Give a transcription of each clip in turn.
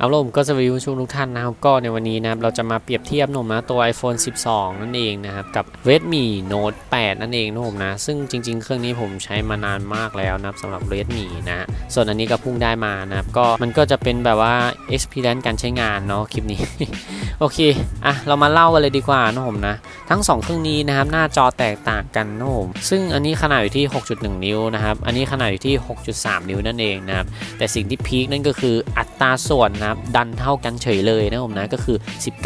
เอาล่ะผมก็สวัสดีผู้ชมทุกท่านนะครับก็ในวันนี้นะครับเราจะมาเปรียบเทียบหนุ่มนะตัว iPhone 12 นั่นเองนะครับกับ Redmi Note 8 นั่นเองนะผมนะซึ่งจริง ๆ เครื่องนี้ผมใช้มานานมากแล้วนะครับสำหรับ Redmi นะฮะส่วนอันนี้ก็เพุ่งได้มานะครับก็มันก็จะเป็นแบบว่า experience การใช้งานเนาะคลิปนี้ โอเคอะเรามาเล่ากันเลยดีกว่านะผมนะทั้ง 2 เครื่องนี้นะครับหน้าจอแตกต่างกันนะผมซึ่งอันนี้ขนาดอยู่ที่ 6.1 นิ้วนะครับอันนี้ขนาดอยู่ที่ 6.3 นิ้วนั่นเองนะครับแต่สิ่งที่พีคนั่นก็คือ ตราส่วนนะครับดันเท่ากันเฉยเลยนะผมนะก็คือ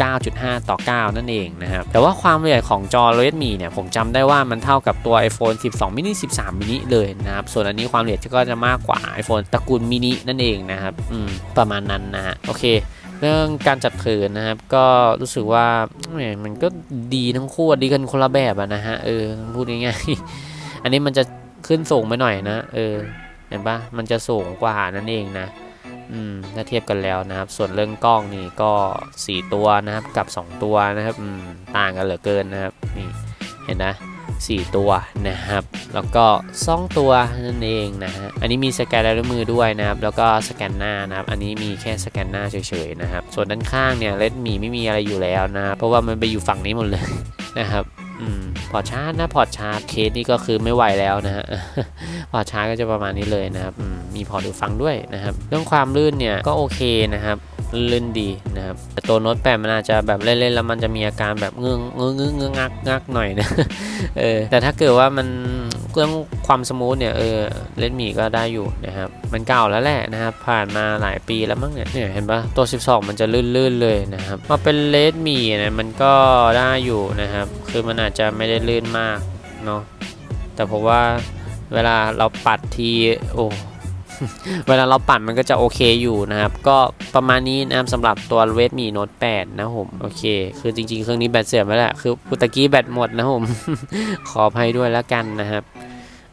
19.5 ต่อ 9 นั่นเองนะครับแต่ว่าความละเอียดของจอ Redmi เนี่ยผมจำได้ว่ามันเท่ากับตัว iPhone 12 mini 13 mini เลยนะครับส่วนอันนี้ความละเอียดก็จะมากกว่า iPhone ตระกูล mini นั่นเองนะครับประมาณนั้นนะฮะโอเคเรื่องการจัดถือนะครับก็รู้สึกว่ามันก็ดีทั้งคู่ดีกันคนละแบบอะนะฮะเออพูดง่ายๆอันนี้มันจะขึ้นสูงไปหน่อยนะ เออเห็นปะมันจะสูงกว่านั่นเองนะ อืมถ้าเทียบกันแล้วนะครับ ส่วนเรื่องกล้องนี่ก็ 4 ตัวนะครับกับ 2 ตัวนะครับอืมต่างกันเหลือเกินนะครับนี่เห็นนะ4 ตัวนะครับ แล้วก็2ตัวนั่นเองนะฮะอันนี้มีสแกนลายนิ้วมือด้วยนะครับ แล้วก็สแกนหน้านะครับ อันนี้มีแค่สแกนหน้าเฉยๆนะครับ ส่วนด้านข้างเนี่ยเลดมีไม่มีอะไรอยู่แล้วนะ เพราะว่ามันไปอยู่ฝั่งนี้หมดเลยนะครับ พอชาร์จนะพอชาร์จเคสนี่ก็คือไม่ไหวแล้วนะฮะพอชาร์จก็จะประมาณนี้เลยนะครับมมีพอร์ตดูฟังด้วยนะครับ เรื่องความลื่นเนี่ยก็โอเคนะครับลื่นดีนะครับแต่ตัวโน้ตแปดมันอาจจะแบบเล่นๆแล้วมันจะมีอาการแบบเงื้องเงื้องเงื้องงักงักหน่อยนะเออแต่ถ้าเกิดว่ามันเรื่องความสมูทเนี่ยเออเลดมีก็ได้อยู่นะครับ มันเก่าแล้วแหละนะครับ ผ่านมาหลายปีแล้วมั้งเนี่ยเนี่ยเห็นปะตัว 12 มันจะลื่นๆเลยนะครับมาเป็นเลดมีเนี่ยมันก็ได้อยู่นะครับ คือมันอาจจะไม่ได้ลื่นมากเนาะแต่ผมว่าเวลาเราปัดทีโอ้เวลาเราปัดมันก็จะโอเคอยู่นะครับ ก็ประมาณนี้นะครับสำหรับตัว Redmi Note 8นะผมโอเค คือจริงๆ เครื่องนี้แบตเสื่อมไปแล้วคือปุตะกี้แบตหมดนะผม ขออภัยด้วยแล้วกันนะครับ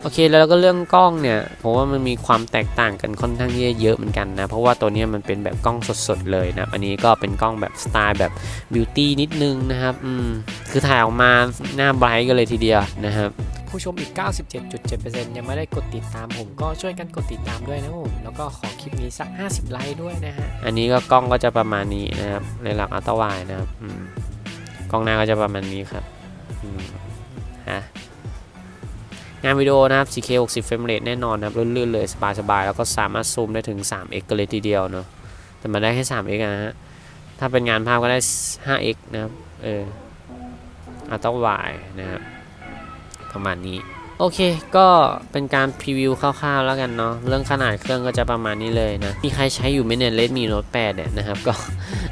โอเคแล้วก็เรื่องกล้องเนี่ยผมว่ามันมีความแตกต่างกันค่อนข้างที่จะเยอะเหมือนกันนะ เพราะว่าตัวเนี้ยมันเป็นแบบกล้องสดๆเลยนะอันนี้ก็เป็นกล้องแบบสไตล์แบบบิวตี้นิดนึงนะครับอืมคือถ่ายออกมาหน้าไบรท์กันเลยทีเดียวนะครับผู้ชมอีก 97.7%ยังไม่ได้กดติดตามผมก็ช่วยกันกดติดตามด้วยนะผมแล้วก็ขอคลิปนี้สัก 50 ไลค์ด้วยนะฮะอันนี้ก็กล้องก็จะประมาณนี้นะครับในหลักอัลตร้าไวด์นะครับอืมกล้องหน้าก็จะประมาณนี้ครับอืมฮะ งานวิดีโอนะครับ 4K 60 frame rate แน่นอนนะครับลื่นๆเลยสบายๆแล้วก็สามารถซูมได้ถึง 3x กันเลยทีเดียวเนาะแต่มันได้แค่ 3x นะฮะถ้าเป็นงานภาพก็ได้ 5x นะครับเอออัลตร้าไวนะครับประมาณนี้ โอเค ก็เป็นการพรีวิวคร่าวๆแล้วกันเนาะ เรื่องขนาดเครื่องก็จะประมาณนี้เลยนะ มีใครใช้อยู่ไหมเนี่ย Redmi Note 8เนี่ยนะครับ ก็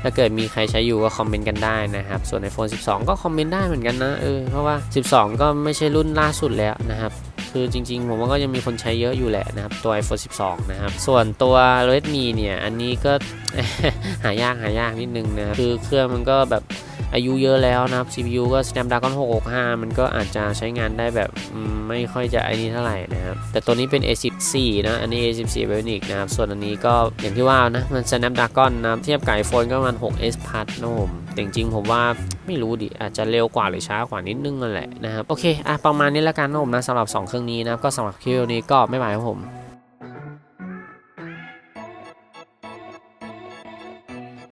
ถ้าเกิดมีใครใช้อยู่ก็คอมเมนต์กันได้นะครับ ส่วน iPhone 12 ก็คอมเมนต์ได้เหมือนกันนะ เออ เพราะว่า 12 ก็ไม่ใช่รุ่นล่าสุดแล้วนะครับคือจริงๆ ผมว่าก็ยังมีคนใช้เยอะอยู่แหละนะครับ ตัว iPhone 12 นะครับ ส่วนตัว Redmi เนี่ย อันนี้ก็หายากหายากนิดนึงนะครับ คือเครื่องมันก็แบบ อายุเยอะแล้วนะครับ CPU ก็ Snapdragon 665 มันก็อาจจะใช้งานได้แบบไม่ค่อยจะไอ้นี้เท่าไหร่นะครับ แต่ตัวนี้เป็น A14 นะ อันนี้ A14 Bionic นะครับ ส่วนอันนี้ก็อย่างที่ว่านะ มัน Snapdragon นะเทียบกับ iPhone ก็ประมาณ 6s Plus นะผมแต่จริงๆผมว่าไม่รู้ดิ อาจจะเร็วกว่าหรือช้ากว่านิดนึงนั่นแหละนะครับ โอเค อะประมาณนี้แล้วกันนะผมนะสำหรับ 2 เครื่องนี้นะครับก็สำหรับคลิปนี้ก็ไม่ไหวครับผม